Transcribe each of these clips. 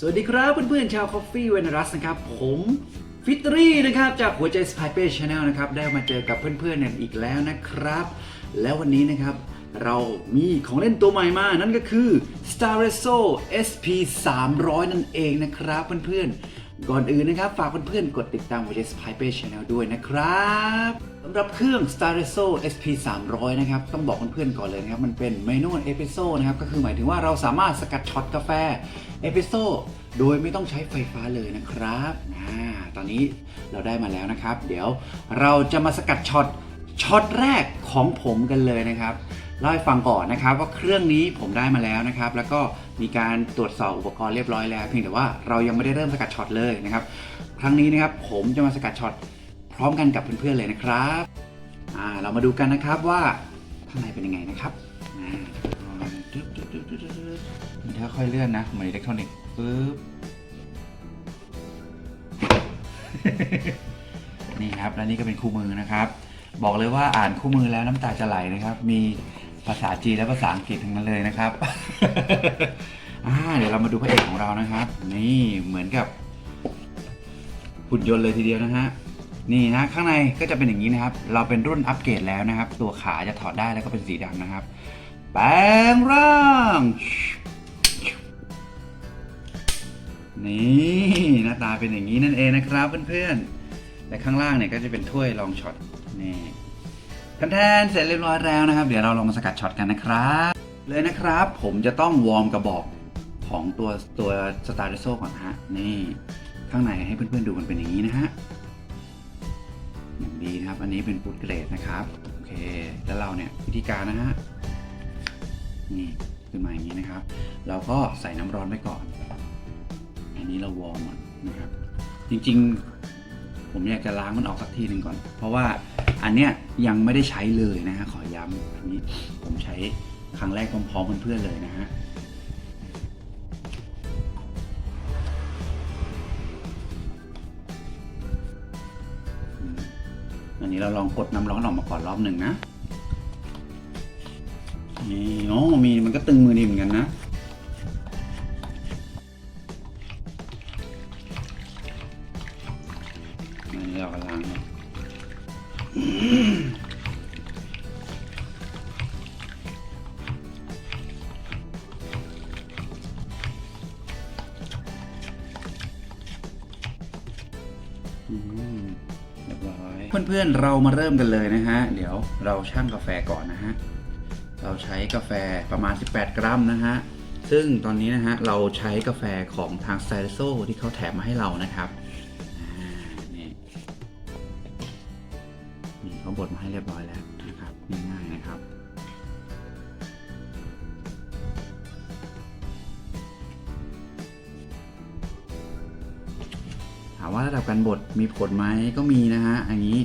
สวัสดีครับเพื่อนๆชาว Coffee w e n r u s นะครับ ผมฟิตรีนะครับ จากหัวใจ Spy p a g e Channel นะครับ ได้มาเจอกับเพื่อนๆกันอีกแล้วนะครับ แล้ววันนี้นะครับเรามีของเล่นตัวใหม่มา นั่นก็คือ Star r e s o SP 300 นั่นเองนะครับเพื่อนๆ ก่อนอื่นนะครับ ฝากเพื่อนๆกดติดตามหัวใจ Spy p a g e Channel ด้วยนะครับสำหรับเครื่อง Star r e s o SP 300นะครับ ต้องบอกเพื่อนๆก่อนเลยนะครับ มันเป็นเมนูเอ p ิโซนะครับ ก็คือหมายถึงว่าเราสามารถสกัดช็อตกาแฟเอ p ิโซโดยไม่ต้องใช้ไฟฟ้าเลยนะครับอ่าตอนนี้เราได้มาแล้วนะครับ เดี๋ยวเราจะมาสกัดช็อตช็อตแรกของผมกันเลยนะครับ เล่าให้ฟังก่อนนะครับว่าเครื่องนี้ผมได้มาแล้วนะครับ แล้วก็มีการตรวจสอบอุปกรณ์เรียบร้อยแล้ว เพียงแต่ว่าเรายังไม่ได้เริ่มสกัดช็อตเลยนะครับ ครั้งนี้นะครับผมจะมาสกัดช็อตพร้อมกันกับเพื่อนๆเลยนะครับอ่าเรามาดูกันนะครับว่าข้างในเป็นยังไงนะครับอ่าดึ๊บดึ๊บดึ๊บดึ๊บดึ๊บดึ๊บมันจะค่อยเลื่อนนะเหมือนอิเล็กทรอนิกส์ปึ๊บนี่ครับและนี่ก็เป็นคู่มือนะครับ บอกเลยว่าอ่านคู่มือแล้วน้ำตาจะไหลนะครับ มี ภาษาจีนและภาษาอังกฤษทั้งนั้นเลยนะครับ อ่าเดี๋ยวเรามาดูพระเอกของเรานะครับ นี่เหมือนกับหุ่นยนต์เลยทีเดียวนะฮะนี่นะข้างในก็จะเป็นอย่างนี้นะครับ เราเป็นรุ่นอัปเกรดแล้วนะครับ ตัวขาจะถอดได้แล้วก็เป็นสีดำนะครับแปลงร่างนี่หน้าตาเป็นอย่างนี้นั่นเองนะครับเพื่อนๆและข้างล่างเนี่ยก็จะเป็นถ้วยรองช็อตนี่ แทนเสร็จเรียบร้อยแล้วนะครับ เดี๋ยวเราลองมาสกัดช็อตกันนะครับ เลยนะครับ ผมจะต้องวอร์มกระบอกของตัวตัวสตาร์เรโซก่อนนะฮะ นี่ข้างในให้เพื่อนๆดูมันเป็นอย่างนี้นะฮะอย่างดีนะครับ อันนี้เป็นฟูดเกรดนะครับ โอเค แล้วเราเนี่ยวิธีการนะฮะ นี่ขึ้นมาอย่างนี้นะครับ เราก็ใส่น้ำร้อนไว้ก่อน อันนี้เราวอร์มก่อนนะครับ จริงๆ ผมอยากจะล้างมันออกสักทีหนึ่งก่อน เพราะว่า อันเนี้ยยังไม่ได้ใช้เลยนะฮะขอย้ำอันนี้ผมใช้ครั้งแรกพร้อมๆเพื่อนๆเลยนะฮะอันนี้เราลองกดน้ำร้อนออกมาก่อนรอบหนึ่งนะนี่โอ้มีมันก็ตึงมือดีเหมือนกันนะ เพื่อนๆ เรามาเริ่มกันเลยนะฮะ เดี๋ยวเราชั่งกาแฟก่อนนะฮะ เราใช้กาแฟประมาณ 18 กรัมนะฮะ ซึ่งตอนนี้นะฮะ เราใช้กาแฟของทางไซรโซที่เขาแถมมาให้เรานะครับนี่นี่เขาบดมาให้เรียบร้อยแล้วนะครับง่ายๆนะครับ ว่าระดับการบดมีผลไหมก็มีนะฮะอันนี้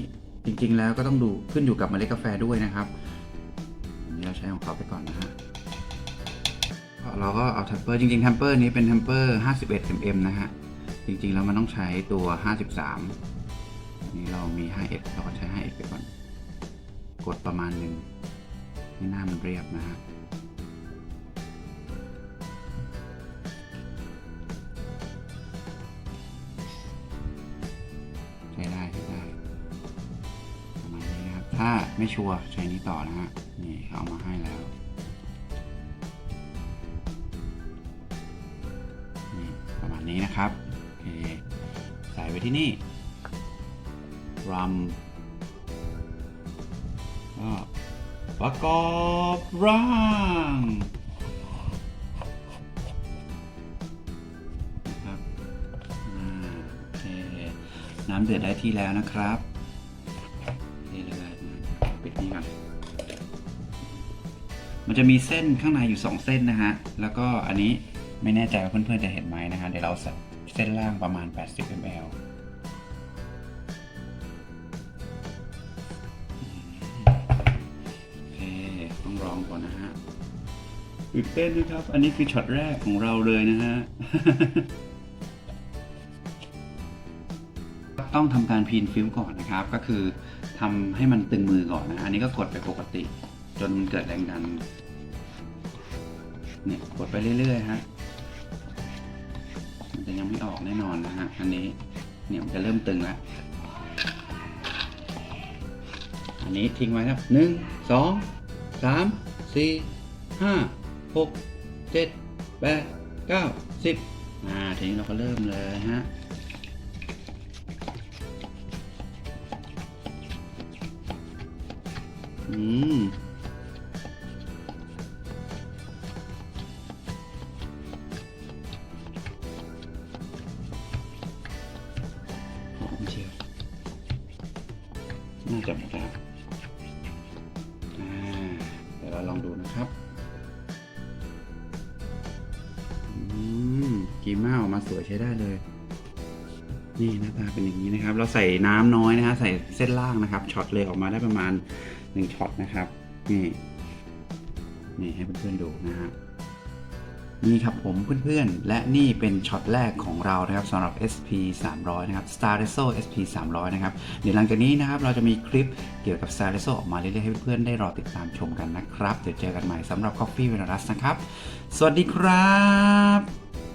จริงๆแล้วก็ต้องดูขึ้นอยู่กับเมล็ดกาแฟด้วยนะครับอันนี้เราใช้ของเขาไปก่อนนะฮะเราก็เอาแทมเปอร์จริงๆแทมเปอร์นี้เป็นแทมเปอร์51 mm นะฮะจริงๆแล้วมันต้องใช้ตัว 53นนี้เรามี51เราก็ใช้51ไปก่อน กดประมาณหนึ่งให้หน้ามันเรียบนะฮะ ไม่ชัวร์ใช้นี้ต่อนะฮะ นี่เขาเอามาให้แล้ว นี่ประมาณนี้นะครับโอเคใส่ไว้ที่นี่รัมก็ประกอบร่างนะครับโอเคน้ำเดือดได้ที่แล้วนะครับ ก่อนมันจะมีเส้นข้างในอยู่2เส้นนะฮะ แล้วก็อันนี้ไม่แน่ใจว่าเพื่อนๆจะเห็นไหมนะฮะ เดี๋ยวเราใส่เส้นล่างประมาณ 80 ml อเคต้องลองก่อนนะฮะตื่นเต้นนะครับ อันนี้คือช็อตแรกของเราเลยนะฮะ ต้องทำการพีนฟิลก่อนนะครับ ก็คือทำให้มันตึงมือก่อนนะ อันนี้ก็กดไปปกติ จนมันเกิดแรงดัน เนี่ยกดไปเรื่อยๆฮะ มันจะยังไม่ออกแน่นอนนะฮะ อันนี้ เนี่ยมันจะเริ่มตึงแล้ว อันนี้ทิ้งไว้ครับหนึ่งสองสามสี่ห้าหกเจ็ดแปดเก้าสิบอ่าทีนี้เราก็เริ่มเลยฮะ อืมหอมเชียวน่าจะหมดแล้วอ่าเดี๋ยวเราลองดูนะครับ อืมกีม่าออกมาสวยใช้ได้เลย นี่หน้าตาเป็นอย่างนี้นะครับ เราใส่น้ำน้อยนะฮะใส่เส้นล่างนะครับช็อตเลยออกมาได้ประมาณ1ช็อตนะครับนี่นี่ให้เพื่อนๆดูนะฮะนี่ครับผมเพื่อนๆ และนี่เป็นช็อตแรกของเรานะครับสำหรับ SP 300นะครับ Star r e s o SP 300นะครับเดี๋ยวหลังจากนี้นะครับเราจะมีคลิปเกี่ยวกับ Star r e s o ออกมาเรื่อยๆให้เพื่อนๆได้รอติดตามชมกันนะครับ เดี๋ยวเจอกันใหม่สำหรับ Coffee v e n u s นะครับ สวัสดีครับ